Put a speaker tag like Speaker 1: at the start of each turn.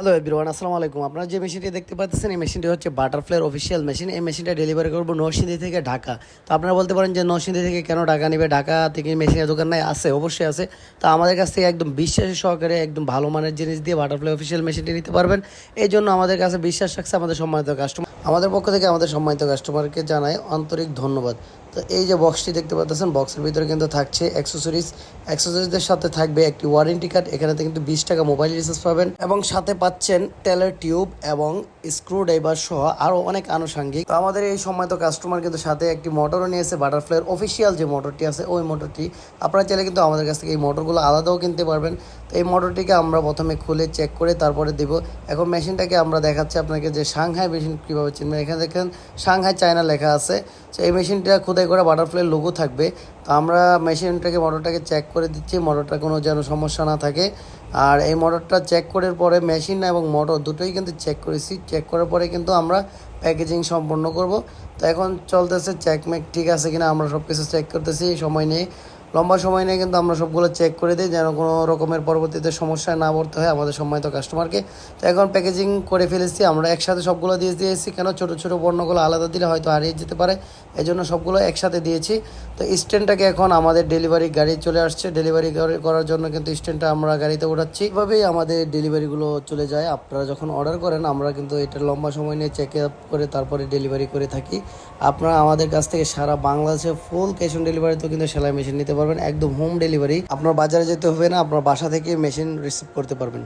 Speaker 1: Hello everyone আসসালামু আলাইকুম আপনারা যে মেশিনটি দেখতে পাচ্ছেন, এই মেশিনটি হচ্ছে বাটারফ্লাইয়ের অফিসিয়াল মেশিন এই মেশিনটা ডেলিভারি করব নরসিংদী থেকে ঢাকা। তো আপনারা বলতে পারেন যে নরসিংদী থেকে কেন ঢাকা নেবে? ঢাকা থেকে মেশিনের দোকান নাই? আছে, অবশ্যই আছে। তো আমাদের কাছ থেকে একদম বিশ্বাসী সহকারে একদম ভালো মানের জিনিস দিয়ে বাটারফ্লাই অফিসিয়াল মেশিনটি নিতে পারবেন। এই জন্য আমাদের কাছে বিশ্বাস রাখছে আমাদের সম্মানিত কাস্টমার আমাদের পক্ষ থেকে আমাদের সম্মানিত কাস্টমারকে জানাই আন্তরিক ধন্যবাদ। তো এই যে বক্সটি দেখতে পাচ্ছেন বক্সের ভিতরে কিন্তু থাকছে অ্যাক্সেসরিজ অ্যাক্সেসরিজদের সাথে থাকবে একটি ওয়ারেন্টি কার্ড এখানে কিন্তু বিশ টাকা মোবাইল রিচার্জ পাবেন। এবং সাথে পাচ্ছেন তেলের টিউব এবং স্ক্রু ড্রাইভার সহ আরও অনেক আনুষঙ্গিক। তো আমাদের এই সময় তো কাস্টমার কিন্তু সাথে একটি মোটরও নিয়েছে বাটারফ্লাইয়ের অফিসিয়াল যে মোটরটি আছে, ওই মোটরটি আপনারা চাইলে কিন্তু আমাদের কাছ থেকে এই মোটরগুলো আলাদাও কিনতে পারবেন। তো এই মোটরটিকে আমরা প্রথমে খুলে চেক করে তারপরে দেব। এখন মেশিনটাকে আমরা দেখাচ্ছি আপনাকে যে সাংহাই মেশিন কীভাবে চিনবেন। এখানে দেখেন সাংহাই চায়না লেখা আছে। তো এই মেশিনটা খোদাই করা বাটারফ্লাই লোগো থাকবে। তো আমরা মেশিনটাকে মোটরটাকে চেক করে দিচ্ছি মোটরটা কোনো যেন সমস্যা না থাকে। আর এই মোটরটা চেক করার পরে মেশিন এবং মোটর দুটোই কিন্তু চেক করেছি। চেক করার পরে কিন্তু আমরা প্যাকেজিং সম্পন্ন করব। তো এখন চলতেছে চেক মেক ঠিক আছে কিনা? আমরা সব কিছু চেক করতেছি, সময় নিয়ে লম্বা সময় নিয়ে কিন্তু আমরা সবগুলো চেক করে দিই যেন কোনো রকমের পরবর্তীতে সমস্যায় না পড়তে হয় আমাদের সম্মানিত কাস্টমারকে তো এখন প্যাকেজিং করে ফেলেছি, আমরা একসাথে সবগুলো দিয়ে দিয়েছি, কেন ছোটো ছোটো বর্ণগুলো আলাদা দিলে হয়তো হারিয়ে যেতে পারে এই জন্য সবগুলো একসাথে দিয়েছি। তো স্ট্যান্ডটাকে এখন আমাদের ডেলিভারি গাড়ি চলে আসছে ডেলিভারি করার জন্য কিন্তু স্ট্যান্ডটা আমরা গাড়িতে উঠাচ্ছি। এভাবেই আমাদের ডেলিভারিগুলো চলে যায়, আপনারা যখন অর্ডার করেন, আমরা কিন্তু এটা লম্বা সময় নিয়ে চেক আপ করে তারপরে ডেলিভারি করে থাকি। আপনারা আমাদের কাছ থেকে সারা বাংলাদেশে ফুল ক্যাশ অন ডেলিভারিতেও কিন্তু সেলাই মেশিন নিতে পারবেন, একদম হোম ডেলিভারি আপনার বাজারে যেতে হবে না, আপনার বাসা থেকে মেশিন রিসিভ করতে পারবেন।